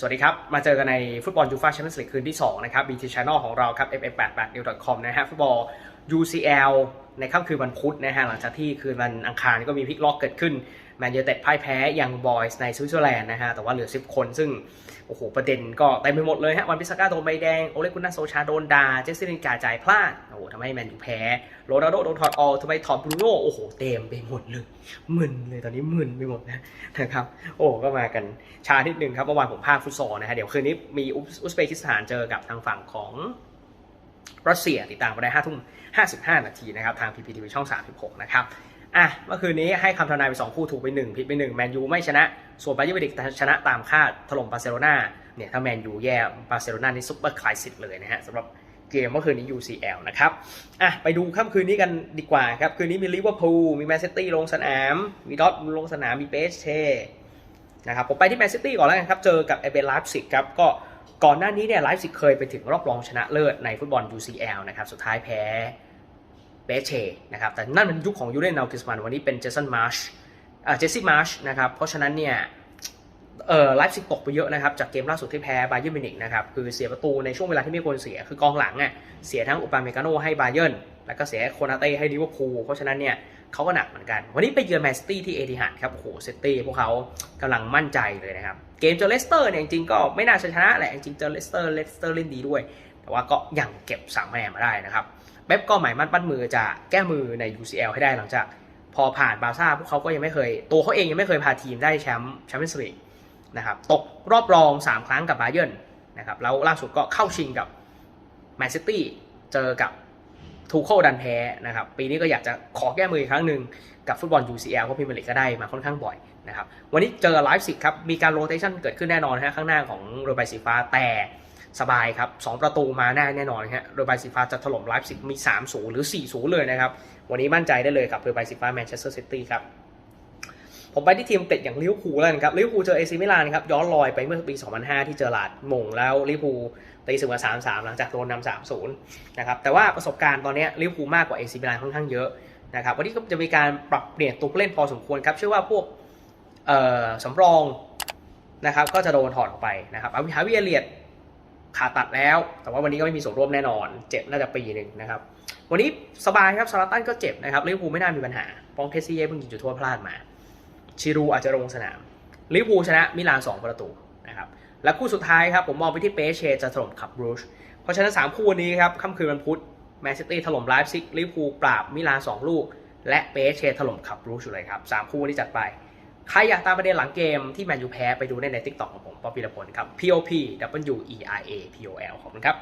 สวัสดีครับ มาเจอกันในฟุตบอลยูฟ่าแชมเปี้ยนส์ลีกคืนที่ 2 นะครับ BT Channel ของเราครับ ff88new.com นะฮะ ฟุตบอล UCL ในค่ำคืนวันพุธนะฮะหลังจากที่คืนวันอังคารก็มีพลิกล็อกเกิดขึ้นแมนยูเต็ดพ่ายแพ้ยังบอยส์ในสวิตเซอร์แลนด์นะฮะแต่ว่าเหลือ 10 คนซึ่ง โอ้โห ประเด็นก็เต็มไปหมดเลยฮะวันพิซาก้าโดนใบแดง โอเลกุนนาโซชาโดนดาเจสซี่ลินกาจ่ายพลาด โอ้โหทำให้แมนยูแพ้โรนัลโดโดนถอดออกทำไมถอดบรูโน่โอ้โห เต็มไปหมดเลยมึนเลยตอนนี้มึนไปหมดนะนะครับโอ้ก็มากันชานิดนึงครับเมื่อวานผมพากฟุตซอลนะฮะเดี๋ยวคืนนี้มีอุซเบกิสถานเจอกับทางฝั่งของ รัสเซียติดตามมาได้5ทุ่ม55นาทีนะครับทาง PPTV ช่อง36นะครับอะเมื่อคืนนี้ให้คำทำนายไป 2 คู่ถูกไป 1 ผิดไป 1 แมนยูไม่ชนะ ส่วนบาเยิร์นมิวนิกชนะตามคาดถล่มบาร์เซโลนาเนี่ยถ้าแมนยูแย่บาร์เซโลนานี่ซุปเปอร์คลายสิทธิ์เลยนะฮะสำหรับเกมเมื่อคืนนี้ UCL นะครับอะไปดูค่ำคืนนี้กันดีกว่าครับ คืนนี้มีลิเวอร์พูลมีแมนซิตี้ลงสนาม มีดอทมุนลงสนามมีเบสเช่นะครับผมไปที่แมนซิตี้ก่อนแล้วกันครับ เจอกับเอเบนไลฟ์ซิกครับก็ ก่อนหน้านี้เนี่ยไลฟ์ซิกเคยไปถึงรอบรองชนะเลิศในฟุตบอล UCL นะครับสุดท้ายแพ้เบเชนะครับแต่นั่นเป็นยุคของยูเรนนาวกิสมันวันนี้เป็นเจสันมาร์ชอ่าเจสซี่มาร์ชนะครับเพราะฉะนั้นเนี่ยเอ่อไลฟ์ซิกตกไปเยอะนะครับจากเกมล่าสุดที่แพ้บาเยิร์นมิวนิกนะครับคือเสียประตูในช่วงเวลาที่ไม่ควรเสีย คือกองหลังอะเสียทั้งอุปาเมกาโนให้บาเยิร์นแล้วก็เสียโคนาเต้ให้ลิเวอร์พูลเพราะฉะนั้นเนี่ย เขาก็หนักเหมือนกัน วันนี้ไปเยือนแมนซิตี้ที่เอติฮัดครับโอ้โหเซตตี้พวกเขากำลังมั่นใจเลยนะครับ เกมเจอเลสเตอร์เนี่ยจริงๆก็ไม่น่าชนะแหละจริงๆเจอเลสเตอร์เลสเตอร์เล่นดีด้วย แต่ว่าก็ยังเก็บ3คะแนนมาได้นะครับเป๊ปก็หมายมั่นปั้นมือจะแก้มือใน UCL ให้ได้หลังจาก พอผ่านบาซ่าพวกเขาก็ยังไม่เคย ตัวเขาเองยังไม่เคยพาทีมได้แชมป์แชมเปี้ยนส์ลีกนะครับตกรอบรอง 3 ครั้งกับบาเยิร์นนะครับแล้วล่าสุดก็เข้าชิงกับแมนซิตี้เจอกับ ทูโคดันแพ้นะครับปีนี้ก็อยากจะขอแก้มืออีกครั้งหนึ่งกับฟุตบอล UCL เพราะพรีเมียร์ลีกก็ได้มาค่อนข้างบ่อยนะครับวันนี้เจอไลฟ์สิกครับมีการโรเตชันเกิดขึ้นแน่นอนฮะข้างหน้าของโรยใบสีฟ้าแต่สบายครับสประตูมาแน่แน่นอนฮะโดยไบสีฟ้าจะถล่มไลฟ์สิกมี3-0หรือ4-0เลยนะครับวันนี้มั่นใจได้เลยกับโดยไบสีฟ้าแมนเชสเตอร์ซิตี้ครับ ผมไปที่ทีมเตะอย่างลิเวอร์พูลแล้วนะครับลิเวอร์พูลเจอเอซีมิลานครับย้อนรอยไปเมื่อปี 2005 ที่เจอหลาดมงแล้วลิเวอร์พูลตีเสมอ 3-3 หลังจากโดนนำ3-0 นะครับแต่ว่าประสบการณ์ตอนนี้ลิเวอร์พูลมากกว่าเอซีมิลานค่อนข้างเยอะนะครับวันนี้ก็จะมีการปรับเปลี่ยนตัวผู้เล่นพอสมควรครับเชื่อว่าพวกเอ่อสำรองนะครับก็จะโดนถอดออกไปนะครับอาวิฮาวิเอเลียดผ่าตัดแล้ว แต่ว่าวันนี้ก็ไม่มีส่วนร่วมแน่นอน เจ็บน่าจะปีหนึ่งนะครับวันนี้สบายครับซาลาตันก็เจ็บนะครับลิเวอร์พูลไม่น่ามีปัญหาปองเทสซี่เย่เพิ่งยิงจุดโทษพลาดมา ชิรูอาจจะลงสนามลิเวอร์พูลชนะมิลาน 2 ประตูนะครับและคู่สุดท้ายครับผมมองไปที่เปเชจะถล่มขับรูชเพราะฉะนั้น 3 คู่วันนี้ครับค่ำคืนวันพุธแมนซิตี้ถล่มไลฟ์ซิกลิเวอร์พูลปราบมิลาน 2 ลูก และเปเชถล่มขับรูชเลยครับสามคู่ที่จัดไป ใครอยากตามประเด็นหลังเกมที่แมนยูแพ้ไปดูได้ใน TikTok ของผมป๊อปปี้ละพลครับ P O P W E R A P O L ขอบคุณครับ